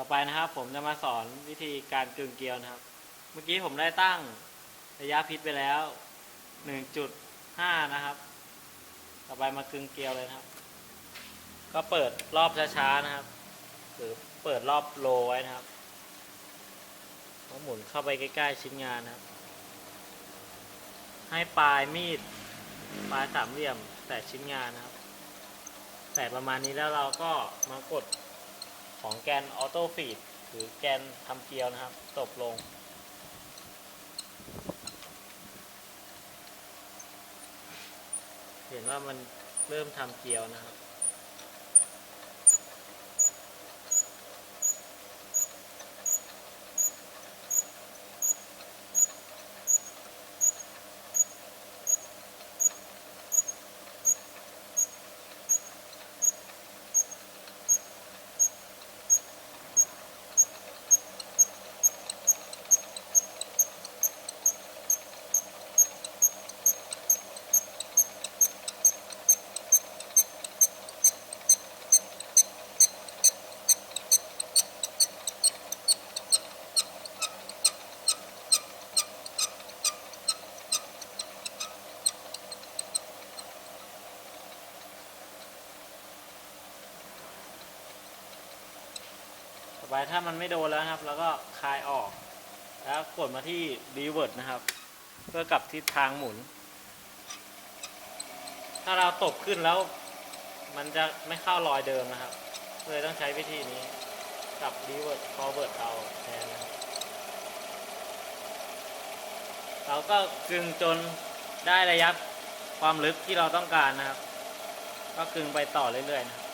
ต่อไปนะครับ ผมจะมาสอนวิธีการกึ่งเกลียวนะครับ เมื่อกี้ผมได้ตั้งระยะพิษไปแล้ว 1.5 นะครับ ต่อไปมากึ่งเกลียวเลยครับ ก็เปิดรอบช้าๆนะครับ หรือเปิดรอบโลไว้นะครับแล้วหมุนเข้าไปใกล้ ๆ ชิ้นงานนะครับ ให้ปลายมีดปลายสามเหลี่ยมแตะชิ้นงานนะครับ แต่ประมาณนี้แล้วเราก็มากด ของแกนออโต้ฟีดหรือแกนทำเกลียวนะครับ ตบลง เห็นว่ามันเริ่มทำเกลียวนะครับ ไปถ้ามันไม่โดนแล้วครับ แล้วก็คลายออก แล้วกดมาที่ reverse นะครับ เพื่อกลับทิศทางหมุน ถ้าเราตบขึ้นแล้ว มันจะไม่เข้ารอยเดิมนะครับเลยต้องใช้วิธีนี้กลับ reverse forward เอาแทนเราก็กึงจนได้ระยะความลึกที่เราต้องการนะครับ ก็กึงไปต่อเรื่อยๆนะครับ